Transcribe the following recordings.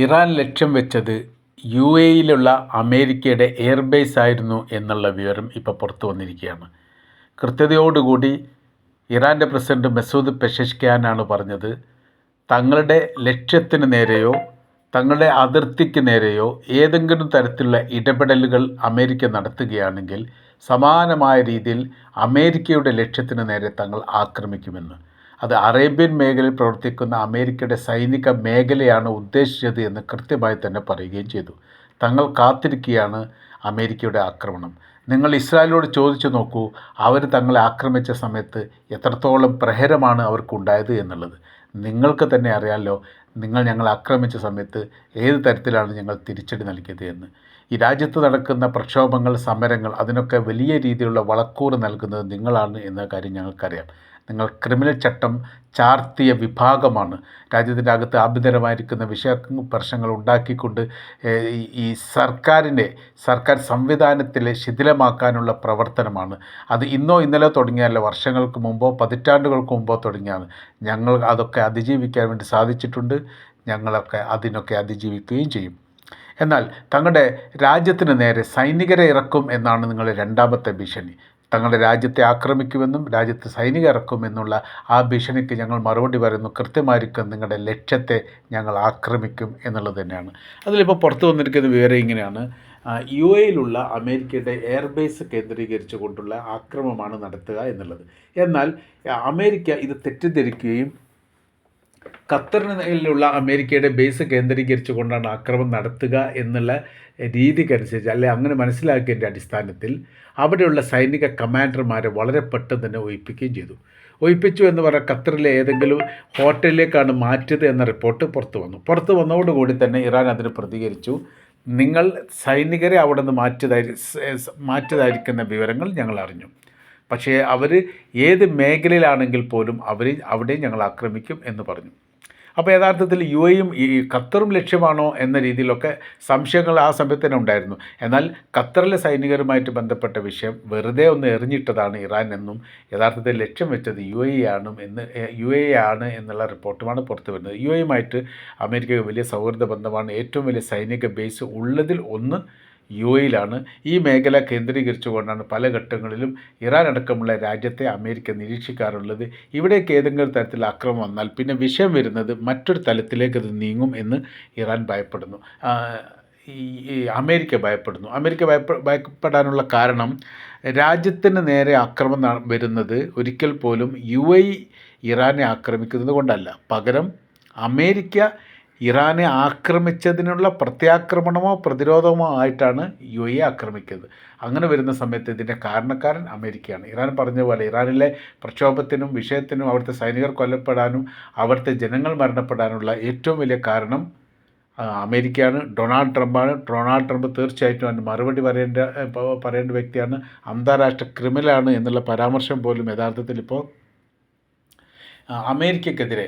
Iran ലക്ഷ്യം വെച്ചത് U എയിലുള്ള അമേരിക്കയുടെ എയർബേസ് ആയിരുന്നു എന്നുള്ള വിവരം ഇപ്പോൾ പുറത്തു വന്നിരിക്കുകയാണ്. കൃത്യതയോടുകൂടി ഇറാന്റെ പ്രസിഡന്റ് മെസൂദ് പെഷഷ്ക്യാനാണ് പറഞ്ഞത് തങ്ങളുടെ ലക്ഷ്യത്തിന് നേരെയോ തങ്ങളുടെ അതിർത്തിക്ക് നേരെയോ ഏതെങ്കിലും തരത്തിലുള്ള ഇടപെടലുകൾ അമേരിക്ക നടത്തുകയാണെങ്കിൽ സമാനമായ രീതിയിൽ അമേരിക്കയുടെ ലക്ഷ്യത്തിന് നേരെ തങ്ങൾ ആക്രമിക്കുമെന്ന്. അത് അറേബ്യൻ മേഖലയിൽ പ്രവർത്തിക്കുന്ന അമേരിക്കയുടെ സൈനിക മേഖലയാണ് ഉദ്ദേശിച്ചത് എന്ന് കൃത്യമായി തന്നെ പറയുകയും ചെയ്തു. തങ്ങൾ കാത്തിരിക്കുകയാണ് അമേരിക്കയുടെ ആക്രമണം. നിങ്ങൾ ഇസ്രായേലിനോട് ചോദിച്ചു നോക്കൂ അവർ തങ്ങളെ ആക്രമിച്ച സമയത്ത് എത്രത്തോളം പ്രഹരമാണ് അവർക്കുണ്ടായത് എന്നുള്ളത്. നിങ്ങൾക്ക് തന്നെ അറിയാമല്ലോ നിങ്ങൾ ഞങ്ങൾ ആക്രമിച്ച സമയത്ത് ഏത് തരത്തിലാണ് ഞങ്ങൾ തിരിച്ചടി നൽകിയത് എന്ന്. ഈ രാജ്യത്ത് നടക്കുന്ന പ്രക്ഷോഭങ്ങൾ സമരങ്ങൾ അതിനൊക്കെ വലിയ രീതിയിലുള്ള വളക്കൂറ് നൽകുന്നത് നിങ്ങളാണ് എന്ന കാര്യം ഞങ്ങൾക്കറിയാം. നിങ്ങൾ ക്രിമിനൽ ചട്ടം ചാർത്തിയ വിഭാഗമാണ്. രാജ്യത്തിന്റെ അകത്ത് ആഭ്യന്തരമായിരിക്കുന്ന വിഷയ പ്രശ്നങ്ങൾ ഉണ്ടാക്കിക്കൊണ്ട് ഈ- സർക്കാരിനെ സർക്കാർ സംവിധാനത്തിലെ ശിഥിലമാക്കാനുള്ള പ്രവർത്തനമാണ്. അത് ഇന്നോ ഇന്നലെ തുടങ്ങിയല്ല വർഷങ്ങൾക്ക് മുമ്പോ പതിറ്റാണ്ടുകൾക്ക് മുമ്പോ തുടങ്ങിയാണ്. ഞങ്ങൾ അതൊക്കെ അതിജീവിക്കാൻ വേണ്ടി സാധിച്ചിട്ടുണ്ട്. ഞങ്ങളൊക്കെ അതിനൊക്കെ അതിജീവിക്കുകയും ചെയ്യും. എന്നാൽ തങ്ങളുടെ രാജ്യത്തിന് നേരെ സൈനികരെ ഇറക്കും എന്നാണ് നിങ്ങളുടെ രണ്ടാമത്തെ ഭീഷണി. തങ്ങളുടെ രാജ്യത്തെ ആക്രമിക്കുമെന്നും രാജ്യത്ത് സൈനിക ഇറക്കുമെന്നുള്ള ആ ഭീഷണിക്ക് ഞങ്ങൾ മറുപടി പറയുന്നു. കൃത്യമായിരിക്കും നിങ്ങളുടെ ലക്ഷ്യത്തെ ഞങ്ങൾ ആക്രമിക്കും എന്നുള്ളത് തന്നെയാണ്. അതിലിപ്പോൾ പുറത്തു വന്നിരിക്കുന്ന വിവരം ഇങ്ങനെയാണ്. യു എയിലുള്ള അമേരിക്കയുടെ എയർബേസ് കേന്ദ്രീകരിച്ചുകൊണ്ടുള്ള ആക്രമമാണ് നടത്തുക എന്നുള്ളത്. എന്നാൽ അമേരിക്ക ഇത് തെറ്റിദ്ധരിക്കുകയും ഖത്തറിലുള്ള അമേരിക്കയുടെ ബേസ് കേന്ദ്രീകരിച്ചു കൊണ്ടാണ് ആക്രമണം നടത്തുക എന്നുള്ള രീതിക്കനുസരിച്ച് അല്ലെ അങ്ങനെ മനസ്സിലാക്കിയതിന്റെ അടിസ്ഥാനത്തിൽ അവിടെയുള്ള സൈനിക കമാൻഡർമാരെ വളരെ പെട്ടെന്ന് തന്നെ ഒഴിപ്പിക്കുകയും ചെയ്തു. ഒഴിപ്പിച്ചു എന്ന് പറഞ്ഞാൽ ഖത്തറിലെ ഏതെങ്കിലും ഹോട്ടലിലേക്കാണ് മാറ്റിയത് എന്ന റിപ്പോർട്ട് പുറത്തു വന്നു. പുറത്തു വന്നതോടുകൂടി തന്നെ ഇറാൻ അതിന് പ്രതികരിച്ചു. നിങ്ങൾ സൈനികരെ അവിടെ നിന്ന് മാറ്റിയതായി മാറ്റിയതായിരിക്കുന്ന വിവരങ്ങൾ ഞങ്ങൾ അറിഞ്ഞു. പക്ഷേ അവർ ഏത് മേഖലയിലാണെങ്കിൽ പോലും അവർ അവിടെയും ഞങ്ങൾ ആക്രമിക്കും എന്ന് പറഞ്ഞു. അപ്പോൾ യഥാർത്ഥത്തിൽ യു എയും ഈ ഖത്തറും ലക്ഷ്യമാണോ എന്ന രീതിയിലൊക്കെ സംശയങ്ങൾ ആ സമയത്ത് തന്നെ ഉണ്ടായിരുന്നു. എന്നാൽ ഖത്തറിലെ സൈനികരുമായിട്ട് ബന്ധപ്പെട്ട വിഷയം വെറുതെ ഒന്ന് എറിഞ്ഞിട്ടതാണ് ഇറാൻ എന്നും യഥാർത്ഥത്തിൽ ലക്ഷ്യം വെച്ചത് യു എ ആണ് എന്ന് യു എ ആണ് എന്നുള്ള റിപ്പോർട്ടുമാണ് പുറത്തു വരുന്നത്. യു എയുമായിട്ട് അമേരിക്കയ്ക്ക് വലിയ സൗഹൃദ ബന്ധമാണ്. ഏറ്റവും വലിയ സൈനിക ബേസ് ഉള്ളതിൽ ഒന്ന് യു എയിലാണ് ഈ മേഖല കേന്ദ്രീകരിച്ചുകൊണ്ടാണ് പല ഘട്ടങ്ങളിലും ഇറാൻ അടക്കമുള്ള രാജ്യത്തെ അമേരിക്ക നിരീക്ഷിക്കാറുള്ളത്. ഇവിടേക്ക് ഏതെങ്കിലും തരത്തിൽ അക്രമം വന്നാൽ പിന്നെ വിഷയം വരുന്നത് മറ്റൊരു തലത്തിലേക്ക് അത് നീങ്ങും എന്ന് ഇറാൻ ഭയപ്പെടുന്നു. ഈ അമേരിക്ക ഭയപ്പെടുന്നു. അമേരിക്ക ഭയപ്പെ ഭയപ്പെടാനുള്ള കാരണം രാജ്യത്തിന് നേരെ ആക്രമം വരുന്നത് ഒരിക്കൽ പോലും യു എ ഇറാനെ ആക്രമിക്കുന്നത് കൊണ്ടല്ല. പകരം അമേരിക്ക ഇറാനെ ആക്രമിച്ചതിനുള്ള പ്രത്യാക്രമണമോ പ്രതിരോധമോ ആയിട്ടാണ് യു എ ആക്രമിക്കുന്നത്. അങ്ങനെ വരുന്ന സമയത്ത് ഇതിന്റെ കാരണക്കാരൻ അമേരിക്കയാണ്. ഇറാൻ പറഞ്ഞ പോലെ ഇറാനിലെ പ്രക്ഷോഭത്തിനും വിഷയത്തിനും അവിടുത്തെ സൈനികർ കൊല്ലപ്പെടാനും അവിടുത്തെ ജനങ്ങൾ മരണപ്പെടാനുള്ള ഏറ്റവും വലിയ കാരണം അമേരിക്കയാണ്. ഡൊണാൾഡ് ട്രംപാണ്. ഡൊണാൾഡ് ട്രംപ് തീർച്ചയായിട്ടും അതിന് മറുപടി പറയേണ്ട പറയേണ്ട വ്യക്തിയാണ്. അന്താരാഷ്ട്ര ക്രിമിനലാണ് എന്നുള്ള പരാമർശം പോലും യഥാർത്ഥത്തിൽ ഇപ്പോൾ അമേരിക്കക്കെതിരെ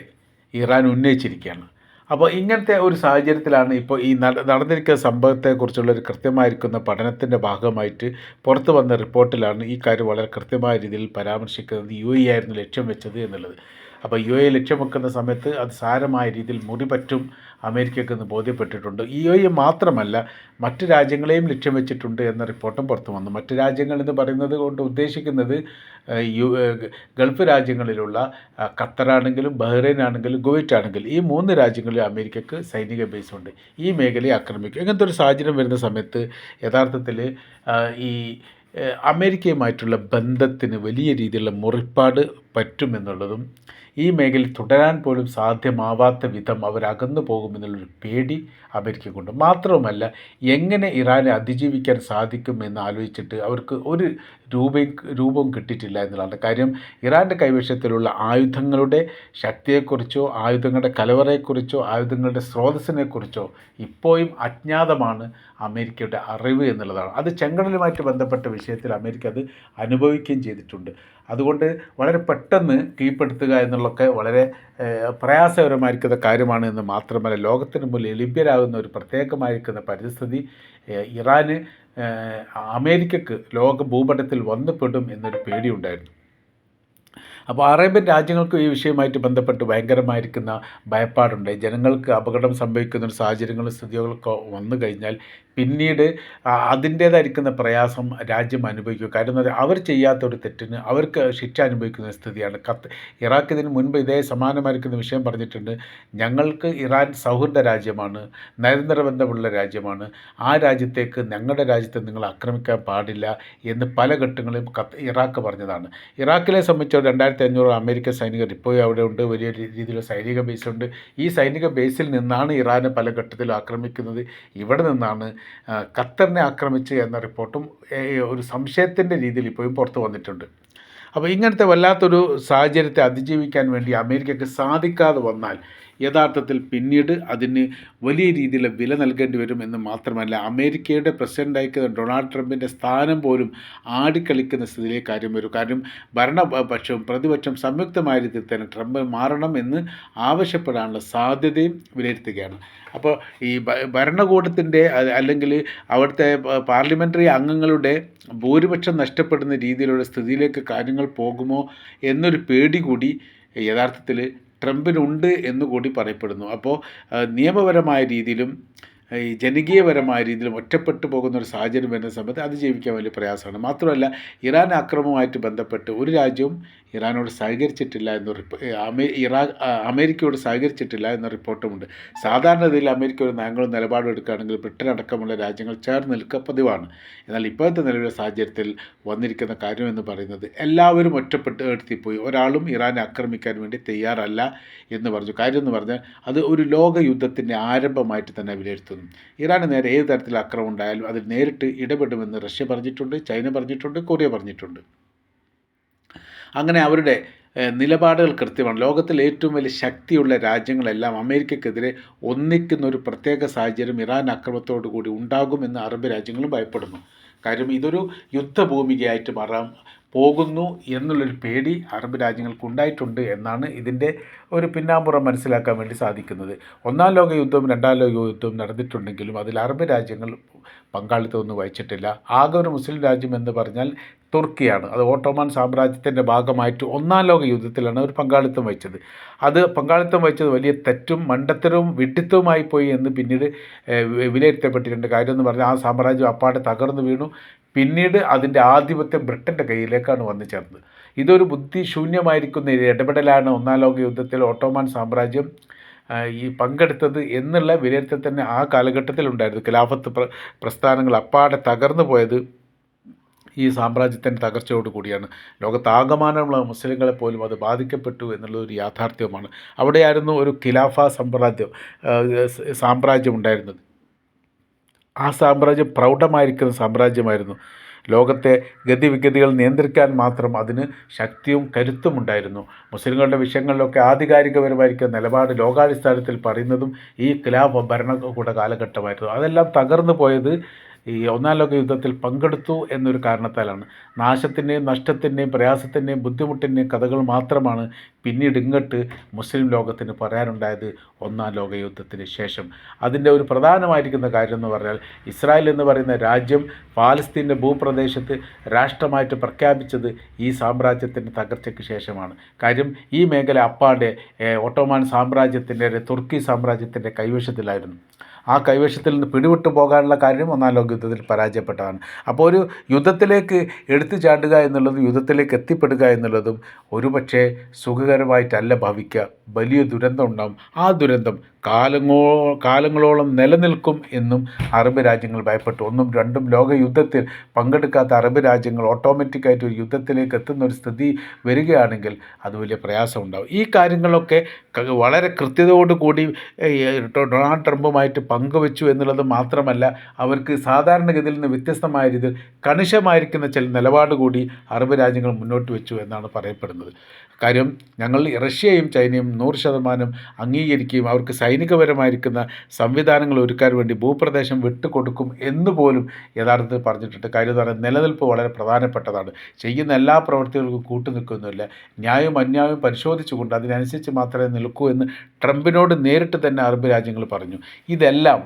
ഇറാൻ ഉന്നയിച്ചിരിക്കുകയാണ്. അപ്പോൾ ഇങ്ങനത്തെ ഒരു സാഹചര്യത്തിലാണ് ഇപ്പോൾ ഈ നടന്നിരിക്കുന്ന സംഭവത്തെക്കുറിച്ചുള്ള ഒരു കൃത്യമായിരിക്കുന്ന പഠനത്തിന്റെ ഭാഗമായിട്ട് പുറത്തു വന്ന റിപ്പോർട്ടിലാണ് ഈ കാര്യം വളരെ കൃത്യമായ രീതിയിൽ പരാമർശിക്കുന്നത് യു ആയിരുന്നു ലക്ഷ്യം വെച്ചത് എന്നുള്ളത്. അപ്പോൾ യു എ ലക്ഷ്യം വെക്കുന്ന സമയത്ത് അത് സാരമായ രീതിയിൽ മുറിപറ്റും അമേരിക്കയ്ക്ക് എന്ന് ബോധ്യപ്പെട്ടിട്ടുണ്ട്. യു എ മാത്രമല്ല മറ്റ് രാജ്യങ്ങളെയും ലക്ഷ്യം വെച്ചിട്ടുണ്ട് എന്ന റിപ്പോർട്ടും പുറത്തു വന്നു. മറ്റ് രാജ്യങ്ങൾ എന്ന് പറയുന്നത് കൊണ്ട് ഉദ്ദേശിക്കുന്നത് യു ഗൾഫ് രാജ്യങ്ങളിലുള്ള ഖത്തറാണെങ്കിലും ബഹ്റൈൻ ആണെങ്കിലും കുവൈറ്റ് ആണെങ്കിലും ഈ മൂന്ന് രാജ്യങ്ങളിൽ അമേരിക്കയ്ക്ക് സൈനിക ബേസ് ഉണ്ട്. ഈ മേഖലയെ ആക്രമിക്കും. ഇങ്ങനത്തെ ഒരു സാഹചര്യം വരുന്ന സമയത്ത് യഥാർത്ഥത്തിൽ ഈ അമേരിക്കയുമായിട്ടുള്ള ബന്ധത്തിന് വലിയ രീതിയിലുള്ള മുറിപ്പാട് പറ്റുമെന്നുള്ളതും ഈ മേഖലയിൽ തുടരാൻ പോലും സാധ്യമാവാത്ത വിധം അവരകന്നു പോകുമെന്നുള്ളൊരു പേടി അമേരിക്കക്കുണ്ട് മാത്രവുമല്ല എങ്ങനെ ഇറാനെ അതിജീവിക്കാൻ സാധിക്കും എന്ന് ആലോചിച്ചിട്ട് അവർക്ക് ഒരു രൂപയും രൂപം കിട്ടിയിട്ടില്ല എന്നുള്ളതാണ്. കാര്യം ഇറാന്റെ കൈവശത്തിലുള്ള ആയുധങ്ങളുടെ ശക്തിയെക്കുറിച്ചോ ആയുധങ്ങളുടെ കലവറയെക്കുറിച്ചോ ആയുധങ്ങളുടെ സ്രോതസ്സിനെക്കുറിച്ചോ ഇപ്പോഴും അജ്ഞാതമാണ് അമേരിക്കയുടെ അറിവ് എന്നുള്ളതാണ്. അത് ചെങ്കടലുമായിട്ട് ബന്ധപ്പെട്ട വിഷയത്തിൽ അമേരിക്ക അത് അനുഭവിക്കുകയും ചെയ്തിട്ടുണ്ട്. അതുകൊണ്ട് വളരെ പെട്ടെന്ന് കീഴ്പ്പെടുത്തുക എന്നുള്ളതൊക്കെ വളരെ പ്രയാസകരമായിരിക്കുന്ന കാര്യമാണ് എന്ന് മാത്രമല്ല ലോകത്തിന് മുന്നിൽ ലഭ്യരാകുന്ന ഒരു പ്രത്യേകമായിരിക്കുന്ന പരിസ്ഥിതി ഇറാന് അമേരിക്കക്ക് ലോക ഭൂപടത്തിൽ വന്നുപെടും എന്നൊരു പേടിയുണ്ടായിരുന്നു. അപ്പോൾ അറേബ്യൻ രാജ്യങ്ങൾക്കും ഈ വിഷയമായിട്ട് ബന്ധപ്പെട്ട് ഭയങ്കരമായിരിക്കുന്ന ഭയപ്പാടുണ്ട്. ജനങ്ങൾക്ക് അപകടം സംഭവിക്കുന്ന സാഹചര്യങ്ങളും സ്ഥിതികളൊക്കെ വന്നു കഴിഞ്ഞാൽ പിന്നീട് അതിന്റേതായിരിക്കുന്ന പ്രയാസം രാജ്യം അനുഭവിക്കും. കാരണം അവർ ചെയ്യാത്ത ഒരു തെറ്റിന് അവർക്ക് ശിക്ഷ അനുഭവിക്കുന്ന സ്ഥിതിയാണ്. കത്ത് ഇറാഖ് ഇതിന് മുൻപ് ഇതേ സമാനമായിരിക്കുന്ന വിഷയം പറഞ്ഞിട്ടുണ്ട്. ഞങ്ങൾക്ക് ഇറാൻ സൗഹൃദ രാജ്യമാണ് നയതന്ത്ര ബന്ധമുള്ള രാജ്യമാണ്. ആ രാജ്യത്തേക്ക് ഞങ്ങളുടെ രാജ്യത്തെ നിങ്ങൾ ആക്രമിക്കാൻ പാടില്ല എന്ന് പല ഘട്ടങ്ങളും ഇറാഖ് പറഞ്ഞതാണ്. ഇറാഖിലെ സംബന്ധിച്ച് രണ്ടായിരത്തി അഞ്ഞൂറ് അമേരിക്കൻ സൈനികർ ഇപ്പോഴും അവിടെ ഉണ്ട്. വലിയ രീതിയിലുള്ള സൈനിക ബേസുണ്ട് ഈ സൈനിക ബേസിൽ നിന്നാണ് ഇറാനെ പല ഘട്ടത്തിലും ആക്രമിക്കുന്നത്. ഇവിടെ നിന്നാണ് ഖത്തറിനെ ആക്രമിച്ച് എന്ന റിപ്പോർട്ടും ഒരു സംശയത്തിന്റെ രീതിയിൽ ഇപ്പോഴും പുറത്തു വന്നിട്ടുണ്ട്. അപ്പോൾ ഇങ്ങനത്തെ വല്ലാത്തൊരു സാഹചര്യത്തെ അതിജീവിക്കാൻ വേണ്ടി അമേരിക്കയ്ക്ക് സാധിക്കാതെ വന്നാൽ യഥാർത്ഥത്തിൽ പിന്നീട് അതിന് വലിയ രീതിയിൽ വില നൽകേണ്ടി വരും എന്ന് മാത്രമല്ല അമേരിക്കയുടെ പ്രസിഡന്റായിരിക്കുന്ന ഡൊണാൾഡ് ട്രംപിന്റെ സ്ഥാനം പോലും ആടിക്കളിക്കുന്ന സ്ഥിതിയിലേക്ക് കാര്യം വരും. കാരണം ഭരണപക്ഷവും പ്രതിപക്ഷം സംയുക്തമായ രീതിയിൽ തന്നെ ട്രംപ് മാറണം എന്ന് ആവശ്യപ്പെടാനുള്ള സാധ്യതയും വിലയിരുത്തുകയാണ്. അപ്പോൾ ഈ ഭരണകൂടത്തിന്റെ അല്ലെങ്കിൽ അവിടുത്തെ പാർലമെന്ററി അംഗങ്ങളുടെ ഭൂരിപക്ഷം നഷ്ടപ്പെടുന്ന രീതിയിലുള്ള സ്ഥിതിയിലേക്ക് കാര്യങ്ങൾ പോകുമോ എന്നൊരു പേടി കൂടി യഥാർത്ഥത്തിൽ ട്രംപിനുണ്ട് എന്നുകൂടി പറയപ്പെടുന്നു. അപ്പോൾ നിയമപരമായ രീതിയിലും ഈ ജനകീയപരമായ രീതിയിലും ഒറ്റപ്പെട്ടു പോകുന്ന ഒരു സാഹചര്യം വരുന്ന സമയത്ത് അത് ജീവിക്കാൻ വലിയ പ്രയാസമാണ്. മാത്രമല്ല ഇറാൻ ആക്രമണവുമായിട്ട് ബന്ധപ്പെട്ട് ഒരു രാജ്യവും ഇറാനോട് സഹകരിച്ചിട്ടില്ല എന്ന റിപ്പോർട്ട് ഇറാ അമേരിക്കയോട് സഹകരിച്ചിട്ടില്ല എന്ന റിപ്പോർട്ടുമുണ്ട്. സാധാരണഗതിയിൽ അമേരിക്ക ഒരു നയങ്ങളും നിലപാടും എടുക്കുകയാണെങ്കിൽ ബ്രിട്ടൻ അടക്കമുള്ള രാജ്യങ്ങൾ ചേർന്ന് നിൽക്കുക പതിവാണ്. എന്നാൽ ഇപ്പോഴത്തെ നിലവിലെ സാഹചര്യത്തിൽ വന്നിരിക്കുന്ന കാര്യമെന്ന് പറയുന്നത് എല്ലാവരും ഒറ്റപ്പെട്ട് എടുത്തിപ്പോയി. ഒരാളും ഇറാനെ ആക്രമിക്കാൻ വേണ്ടി തയ്യാറല്ല എന്ന് പറഞ്ഞു. കാര്യം എന്ന് പറഞ്ഞാൽ അത് ഒരു ലോക യുദ്ധത്തിന്റെ ആരംഭമായിട്ട് തന്നെ വിലയിരുത്തുന്നു. ഇറാന് നേരെ ഏത് തരത്തിൽ അക്രമം ഉണ്ടായാലും അതിൽ നേരിട്ട് ഇടപെടുമെന്ന് റഷ്യ പറഞ്ഞിട്ടുണ്ട് ചൈന പറഞ്ഞിട്ടുണ്ട് കൊറിയ പറഞ്ഞിട്ടുണ്ട്. അങ്ങനെ അവരുടെ നിലപാടുകൾ കൃത്യമാണ്. ലോകത്തിലെ ഏറ്റവും വലിയ ശക്തിയുള്ള രാജ്യങ്ങളെല്ലാം അമേരിക്കക്കെതിരെ ഒന്നിക്കുന്ന ഒരു പ്രത്യേക സാഹചര്യം ഇറാൻ ആക്രമണത്തോടു കൂടി ഉണ്ടാകുമെന്ന് അറബ് രാജ്യങ്ങളും ഭയപ്പെടുന്നു. കാര്യം ഇതൊരു യുദ്ധഭൂമികയായിട്ട് മാറാൻ പോകുന്നു എന്നുള്ളൊരു പേടി അറബ് രാജ്യങ്ങൾക്ക് ഉണ്ടായിട്ടുണ്ട് എന്നാണ് ഇതിന്റെ ഒരു പിന്നാമ്പുറം മനസ്സിലാക്കാൻ വേണ്ടി സാധിക്കുന്നത്. ഒന്നാം ലോക യുദ്ധവും രണ്ടാം ലോക യുദ്ധവും നടന്നിട്ടുണ്ടെങ്കിലും അതിൽ അറബ് രാജ്യങ്ങൾ പങ്കാളിത്തമൊന്നും വഹിച്ചിട്ടില്ല. ആകെ ഒരു മുസ്ലിം രാജ്യം എന്ന് പറഞ്ഞാൽ തുർക്കിയാണ്. അത് ഓട്ടോമാൻ സാമ്രാജ്യത്തിന്റെ ഭാഗമായിട്ട് ഒന്നാം ലോക യുദ്ധത്തിലാണ് അവർ പങ്കാളിത്തം വഹിച്ചത്. അത് പങ്കാളിത്തം വഹിച്ചത് വലിയ തെറ്റും മണ്ടത്തരവും വിഡിത്തവുമായി പോയി എന്ന് പിന്നീട് വിലയിരുത്തപ്പെട്ടിട്ടുണ്ട്. കാര്യം എന്ന് പറഞ്ഞാൽ ആ സാമ്രാജ്യം അപ്പാടെ തകർന്നു വീണു. പിന്നീട് അതിന്റെ ആധിപത്യം ബ്രിട്ടന്റെ കയ്യിലേക്കാണ് വന്നു ചേർന്നത്. ഇതൊരു ബുദ്ധിശൂന്യമായിരിക്കുന്ന ഇടപെടലാണ് ഒന്നാം ലോക യുദ്ധത്തിൽ ഓട്ടോമാൻ സാമ്രാജ്യം ഈ പങ്കെടുത്തത് എന്നുള്ള വിലയിരുത്തൽ തന്നെ ആ കാലഘട്ടത്തിലുണ്ടായിരുന്നു. ഖിലാഫത്ത് പ്ര പ്രസ്ഥാനങ്ങൾ അപ്പാടെ തകർന്നു പോയത് ഈ സാമ്രാജ്യത്തിന്റെ തകർച്ചയോട് കൂടിയാണ്. ലോകത്താകമാനമുള്ള മുസ്ലിങ്ങളെ പോലും അത് ബാധിക്കപ്പെട്ടു എന്നുള്ളൊരു യാഥാർത്ഥ്യവുമാണ്. അവിടെയായിരുന്നു ഒരു ഖിലാഫ സാമ്രാജ്യം സാമ്രാജ്യം ഉണ്ടായിരുന്നത്. ആ സാമ്രാജ്യം പ്രൗഢമായിരിക്കുന്ന സാമ്രാജ്യമായിരുന്നു. ലോകത്തെ ഗതിവിഗതികൾ നിയന്ത്രിക്കാൻ മാത്രം അതിന് ശക്തിയും കരുത്തും ഉണ്ടായിരുന്നു. മുസ്ലിങ്ങളുടെ വിഷയങ്ങളിലൊക്കെ ആധികാരികപരമായിരിക്കുന്ന നിലപാട് ലോകാടിസ്ഥാനത്തിൽ പറയുന്നതും ഈ ഖിലാഫ് ഭരണകൂട കാലഘട്ടമായിരുന്നു. അതെല്ലാം തകർന്നു പോയത് ഈ ഒന്നാം ലോക യുദ്ധത്തിൽ പങ്കെടുത്തു എന്നൊരു കാരണത്താലാണ്. നാശത്തിന്റെയും നഷ്ടത്തിന്റെയും പ്രയാസത്തിന്റെയും ബുദ്ധിമുട്ടിന്റെയും കഥകൾ മാത്രമാണ് പിന്നീട് ഇങ്ങോട്ട് മുസ്ലിം ലോകത്തിന് പറയാനുണ്ടായത് ഒന്നാം ലോക യുദ്ധത്തിന് ശേഷം. അതിന്റെ ഒരു പ്രധാനമായിരിക്കുന്ന കാര്യം എന്ന് പറഞ്ഞാൽ ഇസ്രായേൽ എന്ന് പറയുന്ന രാജ്യം പാലസ്തീന്റെ ഭൂപ്രദേശത്ത് രാഷ്ട്രമായിട്ട് പ്രഖ്യാപിച്ചത് ഈ സാമ്രാജ്യത്തിന്റെ തകർച്ചയ്ക്ക് ശേഷമാണ്. കാര്യം ഈ മേഖല അപ്പാടെ ഒട്ടോമാൻ സാമ്രാജ്യത്തിന്റെ തുർക്കി സാമ്രാജ്യത്തിന്റെ കൈവശത്തിലായിരുന്നു. ആ കൈവശത്തിൽ നിന്ന് പിടിവിട്ടു പോകാനുള്ള കാര്യം ഒന്നാം ലോക യുദ്ധത്തിൽ പരാജയപ്പെട്ടതാണ്. അപ്പോൾ ഒരു യുദ്ധത്തിലേക്ക് എടുത്തു ചാടുക എന്നുള്ളതും യുദ്ധത്തിലേക്ക് എത്തിപ്പെടുക എന്നുള്ളതും ഒരുപക്ഷേ സുഖകരമായിട്ടല്ല ഭവിക്കുക. വലിയ ദുരന്തം ഉണ്ടാകും ആ ദുരന്തം കാലങ്ങോ കാലങ്ങളോളം നിലനിൽക്കും എന്നും അറബ് രാജ്യങ്ങൾ ഭയപ്പെട്ടു. ഒന്നും രണ്ടും ലോക യുദ്ധത്തിൽ പങ്കെടുക്കാത്ത അറബ് രാജ്യങ്ങൾ ഓട്ടോമാറ്റിക്കായിട്ട് ഒരു യുദ്ധത്തിലേക്ക് എത്തുന്ന ഒരു സ്ഥിതി വരികയാണെങ്കിൽ അത് വലിയ പ്രയാസം ഉണ്ടാവും. ഈ കാര്യങ്ങളൊക്കെ വളരെ കൃത്യതയോടുകൂടി ഡൊണാൾഡ് ട്രംപുമായിട്ട് പങ്കുവച്ചു എന്നുള്ളത് മാത്രമല്ല അവർക്ക് സാധാരണഗതിയിൽ നിന്ന് വ്യത്യസ്തമായ രീതിയിൽ കണിശമായിരിക്കുന്ന ചില നിലപാട് കൂടി അറബ് രാജ്യങ്ങൾ മുന്നോട്ട് വെച്ചു എന്നാണ് പറയപ്പെടുന്നത്. കാര്യം ഞങ്ങൾ റഷ്യയും ചൈനയും നൂറ് ശതമാനം അംഗീകരിക്കുകയും അവർക്ക് സൈനികപരമായിരിക്കുന്ന സംവിധാനങ്ങൾ ഒരുക്കാൻ വേണ്ടി ഭൂപ്രദേശം വിട്ടുകൊടുക്കും എന്ന് പോലും യഥാർത്ഥത്തിൽ പറഞ്ഞിട്ടുണ്ട്. കാര്യം എന്ന് പറയുന്നത് നിലനിൽപ്പ് വളരെ പ്രധാനപ്പെട്ടതാണ്. ചെയ്യുന്ന എല്ലാ പ്രവൃത്തികൾക്കും കൂട്ടു നിൽക്കുന്നില്ല. ന്യായവും അന്യായവും പരിശോധിച്ചുകൊണ്ട് അതിനനുസരിച്ച് മാത്രമേ നിൽക്കൂ എന്ന് ട്രംപിനോട് നേരിട്ട് തന്നെ അറബ് രാജ്യങ്ങൾ പറഞ്ഞു. ഇതെല്ലാം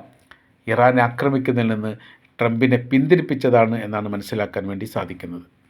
ഇറാനെ ആക്രമിക്കുന്നതിൽ നിന്ന് ട്രംപിനെ പിന്തിരിപ്പിച്ചതാണ് എന്നാണ് മനസ്സിലാക്കാൻ വേണ്ടി സാധിക്കുന്നത്.